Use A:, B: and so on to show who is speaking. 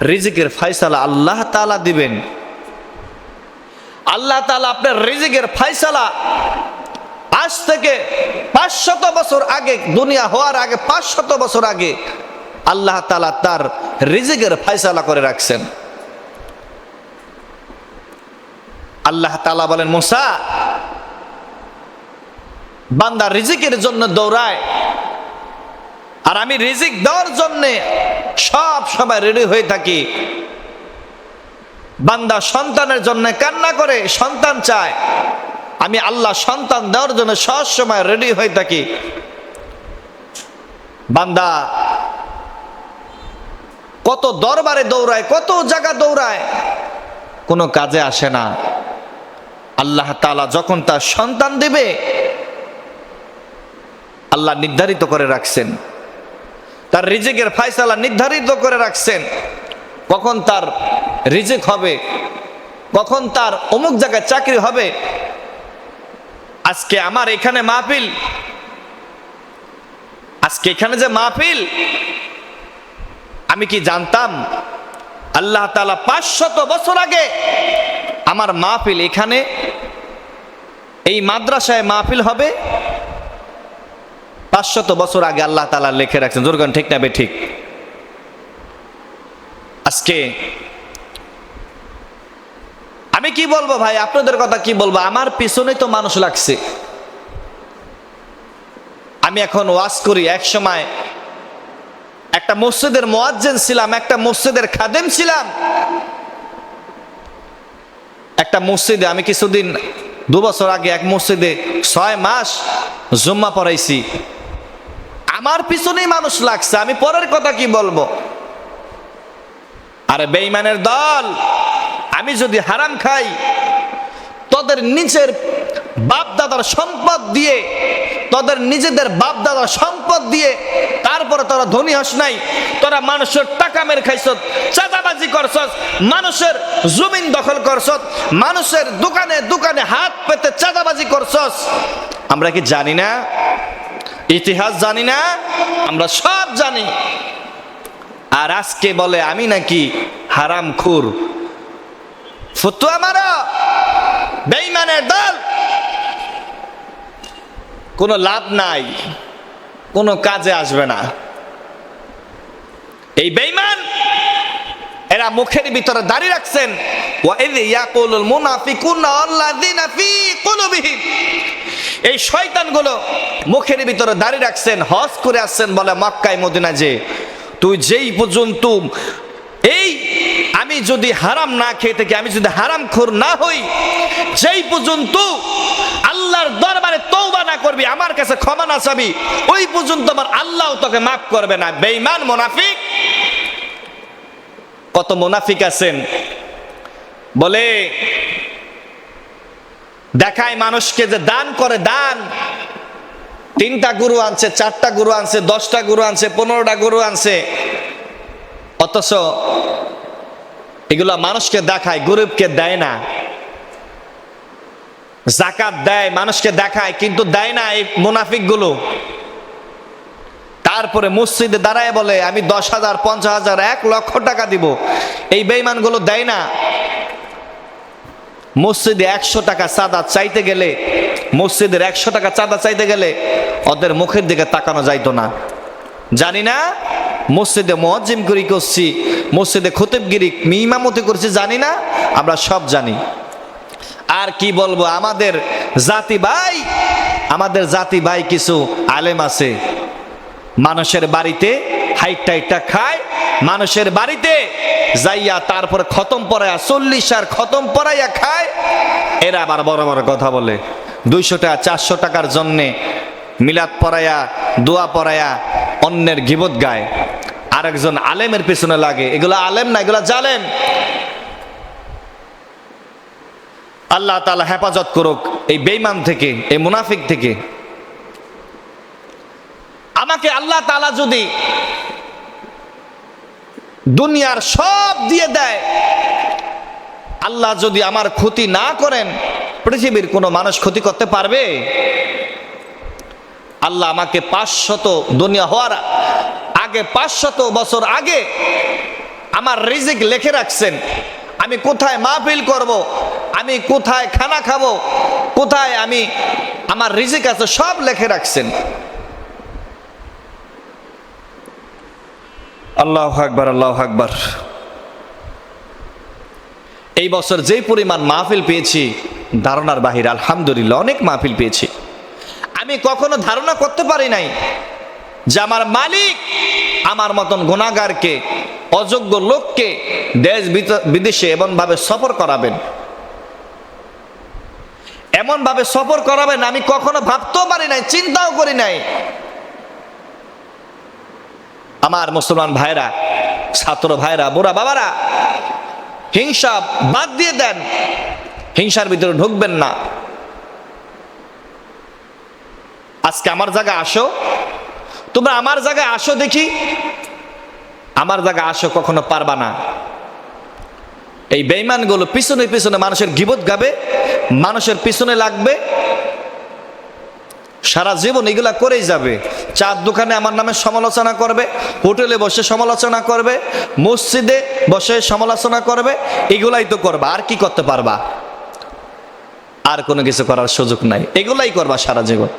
A: রিজিকের ফাইসালা আল্লাহ তালা দিবেন। আল্লাহ তালা আপনার রিজিকের ফাইসালা আজ থেকে পাঁচশত বছর আগে, দুনিয়া হওয়ার আগে, পাঁচশত বছর আগে আল্লাহ তালা তার রিজিকের ফাইসালা করে রাখছেন। আল্লাহ তালা বলেন, মুসা, বান্দা রিজিকের জন্য দৌড়ায়, আর আমি রিজিক দেওয়ার জন্য সব সময় রেডি হয়ে থাকি। বান্দা সন্তানের জন্য কান্না করে, সন্তান চায়। আমি আল্লাহ সন্তান দেওয়ার জন্য সব সময় রেডি হয়ে থাকি। বান্দা কত দরবারে দৌড়ায়, কত জায়গা দৌড়ায়, কোনো কাজে আসে না। আল্লাহ তালা যখন তার সন্তান দেবে, আল্লাহ নির্ধারিত করে রাখছেন। তার রিজিকের ফায়সালা নির্ধারিত করে রাখছেন। কখন তার রিজিক হবে, কখন তার অমুক জায়গায় চাকরি হবে, আজকে আমার এখানে মাহফিল, আজকে এখানে যে মাহফিল, আমি কি জানতাম? আল্লাহ তালা পাঁচশত বছর আগে আমার মাহফিল এখানে, এই মাদ্রাসায় মাহফিল হবে পাঁচশত বছর আগে আল্লাহ তালা লিখে রাখছেন দুর্গন ঠিক না বে ঠিক? আজকে আমি কি বলব ভাই? আপনাদের কথা কি বলব? আমার পিছনে তো মানুষ লাগছে। আমি এখন ওয়াজ করি, এক সময় একটা মসজিদের মোয়াজ্জেন ছিলাম, একটা মসজিদের খাদেম ছিলাম। একটা মসজিদে আমি কিছুদিন, দু বছর আগে এক মসজিদে ছয় মাস জুম্মা পড়াইছি। আমার পিছনেই মানুষ লাগছে, আমি পরের কথা কি বলব? আরে বেইমানের দল, আমি যদি হারাম খাই, তোদের নিজের বাপ দাদার সম্পদ দিয়ে, তোদের নিজেদের বাপ দাদার সম্পদ দিয়ে, তারপরে তোরা ধনী হস নাই, তোরা মানুষের টাকা মেরে খাইছত চাঁদাবাজি করছস, মানুষের জমিন দখল করছত মানুষের দোকানে দোকানে হাত পেতে চাঁদাবাজি করছস। আমরা কি জানি না? ইতিহাস জানি না, আমরা সব জানি। আর আজকে বলে আমি নাকি হারাম খুর। ফতুয়া মারা বেইমানের দল। কোনো লাভ নাই, কোনো কাজে আসবে না এই বেইমান এরা মুখের ভিতরে দাঁড়িয়ে রাখছেন। এই শয়তানগুলো মুখের ভিতরে দাঁড়িয়ে রাখছেন, হজ করে আসছেন বলে মক্কায় মদিনা যে, তুই যেই পর্যন্ত এই আমি যদি হারাম না খেয়ে থাকি, আমি যদি হারাম খোর না হই, যেই পর্যন্ত আল্লাহর দরবারে তৌবা না করবি, আমার কাছে ক্ষমা না চাবি, ওই পর্যন্ত আমার আল্লাহ তোকে মাফ করবে না। বেঈমান, মোনাফিক কত মোনাফিক আছেন? বলে, দেখায় মানুষকে যে দান করে দান। তিনটা গরু আনছে, চারটা গরু আনছে, দশটা গরু আনছে, পনেরোটা গুরু আনছে। অথচ এগুলা মানুষকে দেখায়, গরিবকে দেয় না। জাকাত দেয়, মানুষকে দেখায়, কিন্তু দেয় না এই মুনাফিকগুলো তারপরে মসজিদে দাঁড়ায় বলে, আমি দশ হাজার, পঞ্চাশ হাজার, এক লক্ষ টাকা দিব। এই বেইমানগুলো দেয় না। মসজিদে একশো টাকা চাঁদা চাইতে গেলে, মসজিদের একশো টাকা চাঁদা চাইতে গেলে ওদের মুখের দিকে তাকানো যাইতো না। জানি না, মসজিদে মজ্জিমগিরি করছি, মসজিদে খতিবগিরি মিমামতি করছি, জানি না, আমরা সব জানি। আর কি বলব, আমাদের জাতি ভাই, আমাদের জাতি ভাই কিছু আলেম আছে। মানুষের বাড়িতে হাইট টাইটটা খায়, মানুষের বাড়িতে যাইয়া তারপর খতম পড়াইয়া চল্লিশ আর খতম পড়াইয়া খায়, এরা আবার বড় বড় কথা বলে। দুইশো টাকা, চারশো টাকার জন্যে মিলাদ পড়াইয়া দোয়া পড়াইয়া অন্যের গিবত গায়। আরেকজন আলেমের পেছনে লাগে, এগুলো আলেম না, এগুলো জালেম। আল্লাহ তালা হেফাজত করুক এই বেইমান থেকে, এই মুনাফিক থেকে। আমাকে আল্লাহ তালা যদি দুনিয়ার সব দিয়ে দেয়, আল্লাহ যদি আমার ক্ষতি না করেন, পৃথিবীর কোনো মানুষ ক্ষতি করতে পারবে? আল্লাহ আমাকে পাঁচশত দুনিয়া হওয়ার আগে, পাঁচশত বছর আগে আমার রিজিক লেখে রাখছেন। আমি কোথায় মাহফিল করব? আমি কোথায় খানা খাব? কোথায় আমি আমার রিজিক আছে সব লেখে রাখছেন। আল্লাহ আকবার আল্লাহ আকবার। এই বছর যে পরিমাণ মাহফিল পেয়েছি, ধারণার বাহির, আলহামদুলিল্লাহ, অনেক মাহফিল পেয়েছি। আমি কখনো ধারণা করতে পারি নাই যে আমার মালিক আমার মতন গুণাগারকে অযোগ্য লোককে দেশ বিদেশে এমনভাবে সফর করাবেন। এমনভাবে সফর করাবেন আমি কখনো ভাবতেও পারি নাই, চিন্তাও করি নাই আমার মুসলমান ভাইরা, ছাত্র ভাইরা, বুড়া বাবারা, হিংসা বাদ দিয়ে দেন। হিংসার ভিতরে ঢুকবেন না। আজকে আমার জায়গায় আসো। তোমরা আমার জায়গায় আসো দেখি। আমার জায়গায় আসো কখনো পারবা না। এই বেইমানগুলো পিছনে পিছনে মানুষের গিবত গাবে, মানুষের পিছনে লাগবে। সারা জীবন এগুলা করেই যাবে। চার দোকানে আমার নামে সমালোচনা করবে, হোটেলে বসে সমালোচনা করবে, মসজিদে বসে সমালোচনা করবে, এগুলাই তো করবা, আর কি করতে পারবা? আর কোনো কিছু করার সুযোগ নাই, এগুলাই করবা সারা জীবন।